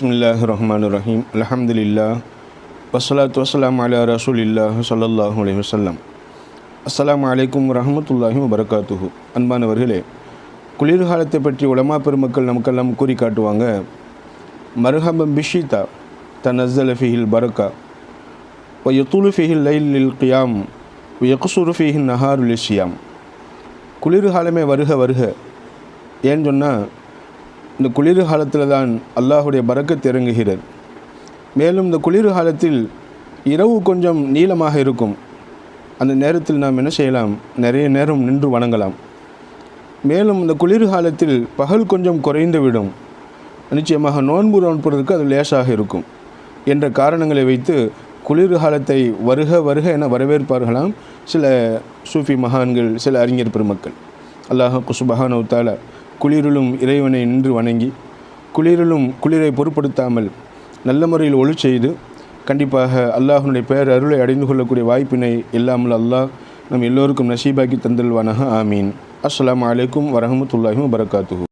பிஸ்மில்லாஹ் ரஹ்மான் ரஹீம் அலஹம்துல்லா வசலாத் வசலாம் அலா ரசூலில்லாஹ் சல்லாஹூ அலி வஸல்லம் அஸ்லாம் அலைக்கும் வரஹ்மத்துல்லாஹி வபரகாத்துஹு அன்பானவர்களே குளிர்காலத்தை பற்றி உலமா பெருமக்கள் நமக்கெல்லாம் கூறி காட்டுவாங்க. மர்ஹபம் பிஷிதா தனஸ்ஸல ஃபிஹில் பரக்கா. வ ஃபிஹில் லைல் இல் கியாம் வ ஃபிஹின் நஹாரு குளிர்காலமே வருக வருக. ஏன்னு சொன்னால் இந்த குளிர் காலத்தில் தான் அல்லாஹுடைய பறக்கத் இறங்குகிறது. மேலும் இந்த குளிர் காலத்தில் இரவு கொஞ்சம் நீளமாக இருக்கும். அந்த நேரத்தில் நாம் என்ன செய்யலாம்? நிறைய நேரம் நின்று வணங்கலாம். மேலும் இந்த குளிர் காலத்தில் பகல் கொஞ்சம் குறைந்து விடும் நிச்சயமாக நோன்பு நோன்புறதுக்கு அது லேசாக இருக்கும். என்ற காரணங்களை வைத்து குளிர் காலத்தை வருக வருக என வரவேற்பார்களாம் சில சூஃபி மகான்கள் சில அறிஞர் பெருமக்கள். அல்லாஹ் குசுபஹானவு தாலா குளிரிலும் இறைவனை நின்று வணங்கி குளிரிலும் குளிரை பொருட்படுத்தாமல் நல்ல முறையில் ஒளி செய்து கண்டிப்பாக அல்லாஹனுடைய பேர் அருளை அடைந்து கொள்ளக்கூடிய வாய்ப்பினை இல்லாமல் அல்லாஹ் நம் எல்லோருக்கும் நசீபாக்கி தந்தல்வானாக. ஆமீன். அஸ்லாம் அலைக்கும் வரஹமத்துல்லாஹி வபரகாத்துஹு.